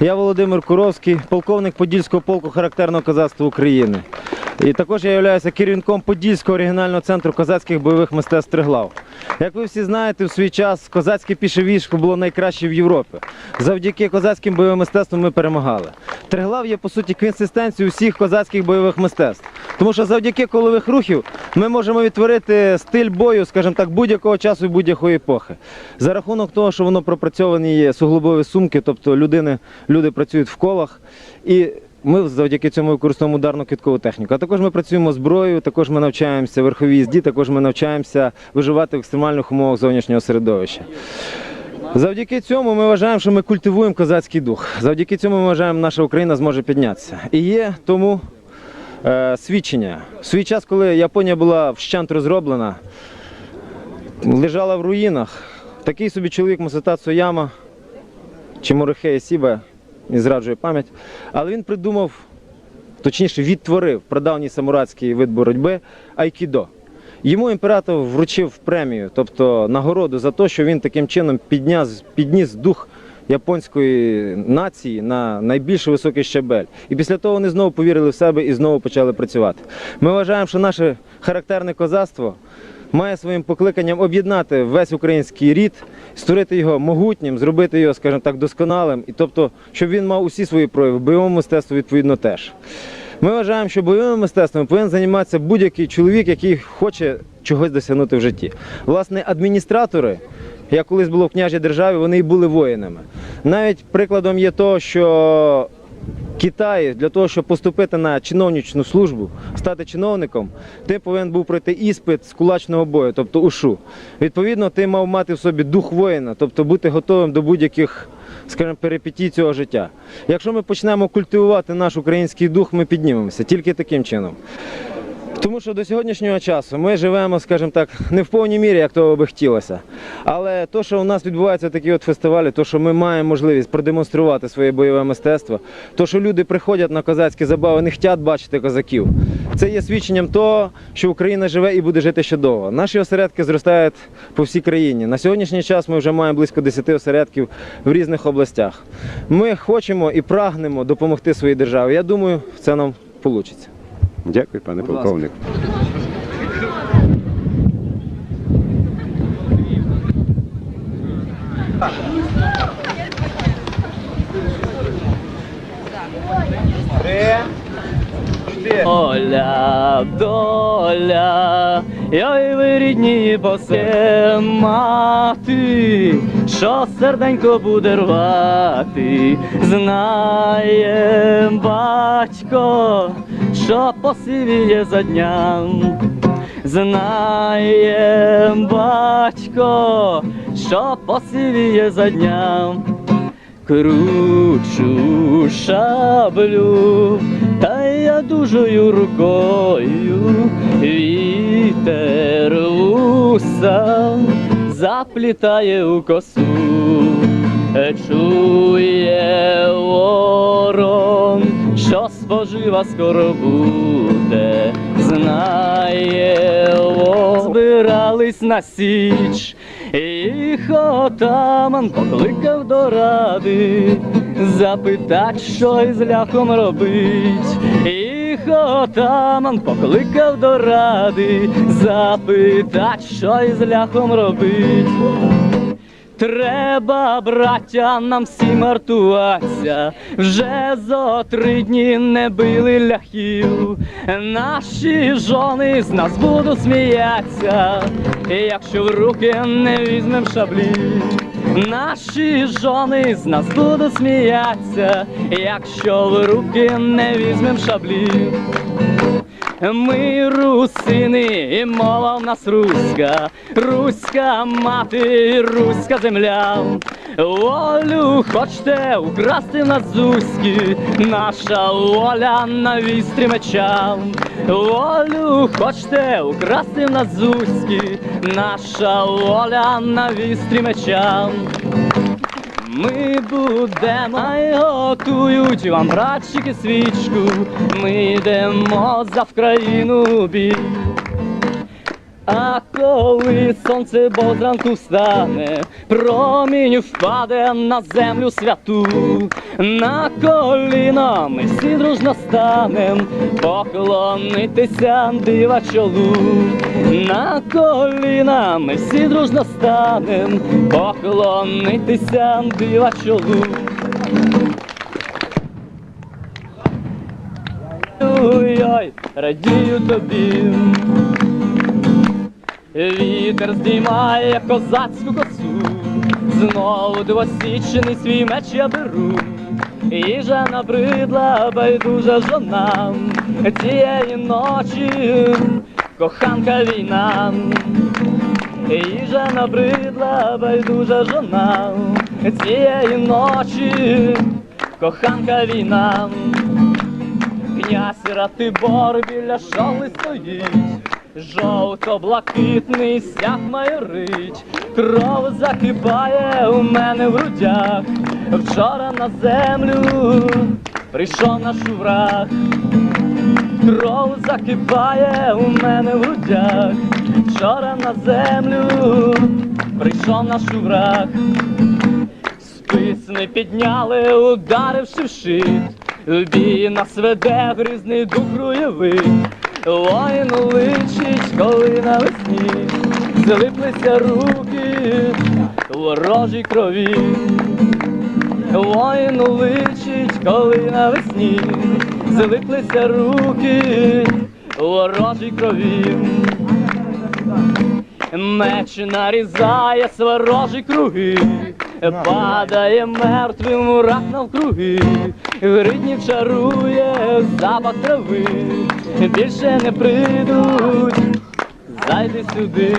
Я Володимир Куровський, полковник Подільського полку характерного козацтва України. І також я являюся керівником Подільського оригінального центру козацьких бойових мистецтв Триглав. Як ви всі знаєте, в свій час козацьке піше військо було найкраще в Європі. Завдяки козацьким бойовим мистецтвам ми перемагали. Триглав є по суті квінсистенцією всіх козацьких бойових мистецтв. Тому що завдяки колових рухів ми можемо відтворити стиль бою, скажімо так, будь-якого часу і будь-якої епохи. За рахунок того, що воно пропрацьовані є суглобові сумки, тобто людини, люди працюють в колах. І ми завдяки цьому використовуємо ударну квіткову техніку. А також ми працюємо зброєю, також ми навчаємося верховій їзді, також ми навчаємося виживати в екстремальних умовах зовнішнього середовища. Завдяки цьому ми вважаємо, що ми культивуємо козацький дух. Завдяки цьому ми вважаємо, наша Україна зможе піднятися. І є тому свідчення. В свій час, коли Японія була вщент розроблена, лежала в руїнах, такий собі чоловік Масата Цуяма чи Морихея Сіба, не зраджує пам'ять, але він придумав, точніше, відтворив прадавній самурайський вид боротьби айкідо. Йому імператор вручив премію, тобто нагороду за те, що він таким чином підняз, підніс дух японської нації на найбільш високий щабель. І після того вони знову повірили в себе і знову почали працювати. Ми вважаємо, що наше характерне козацтво має своїм покликанням об'єднати весь український рід, створити його могутнім, зробити його, скажімо так, досконалим, і тобто, щоб він мав усі свої прояви, бойовому мистецтві відповідно теж. Ми вважаємо, що бойовим мистецтвом повинен займатися будь-який чоловік, який хоче чогось досягнути в житті. Власне, адміністратори, як колись було в княжій державі, вони і були воїнами. Навіть прикладом є то, що Китай для того, щоб поступити на чиновничну службу, стати чиновником, ти повинен був пройти іспит з кулачного бою, тобто ушу. Відповідно, ти мав мати в собі дух воїна, тобто бути готовим до будь-яких, скажімо, перипетій цього життя. Якщо ми почнемо культивувати наш український дух, ми піднімемося тільки таким чином. Тому що до сьогоднішнього часу ми живемо, скажімо так, не в повній мірі, як того би хотілося. Але то, що у нас відбуваються такі от фестивалі, то, що ми маємо можливість продемонструвати своє бойове мистецтво, то, що люди приходять на козацькі забави, не хочуть бачити козаків. Це є свідченням того, що Україна живе і буде жити ще довго. Наші осередки зростають по всій країні. На сьогоднішній час ми вже маємо близько 10 осередків в різних областях. Ми хочемо і прагнемо допомогти своїй державі. Я думаю, це нам вийде. Дякую, пане Будь полковник. Оля, доля, ой ви рідні посе мати, що серденько буде рвати, знає батько, що посивіє за дням. Знає батько, що посивіє за дням. Кручу шаблю, та я дужою рукою вітер вуса заплітає у косу, чує що спожива скоро буде, знає. Збирались на січ, їх отаман покликав до ради, запитать, що із ляхом робить. Їх отаман покликав до ради, запитать, що із ляхом робить. Треба, браття, нам всім артуватися, вже зо три дні не били ляхів, наші жони з нас будуть сміятися, якщо в руки не візьмем шаблі. Наші жони з нас будуть сміятися, якщо в руки не візьмем шаблі. Ми русини, і мова в нас руська, руська мати, руська земля. Волю хочете украсти в нас наша воля на вістрі меча. Волю хочете украсти в нас наша воля на вістрі меча. Ми будемо, готують вам братчики свічку. Ми йдемо за Вкраїну бій. А коли сонце бо зранку встане, промінь впаде на землю святу, на коліна ми всі дружно станем, поклонитися дива чолу, на коліна ми всі дружно станем, поклонитися дива чолу. Ой-ой, радію тобі. Вітер здіймає козацьку косу, знову двосічений свій меч я беру. Їжа набридла байдужа жона, цієї ночі коханка війна. Їжа набридла байдужа жона, цієї ночі коханка війна. Князь Ратибор біля шали стоїть, жовто-блакитний сяг майорить, кров закипає у мене в грудях. Вчора на землю прийшов наш враг, кров закипає у мене в грудях. Вчора на землю прийшов наш враг. Спис не підняли, ударивши в щит. В бій нас веде грізний дух руєвий. Воїну личить, коли навесні злиплися руки ворожій крові. Воїну личить, коли навесні злиплися руки ворожій крові. Меч нарізає сворожі круги, падає мертвим урак навкруги, гриднів чарує запах трави, більше не прийдуть, зайди сюди.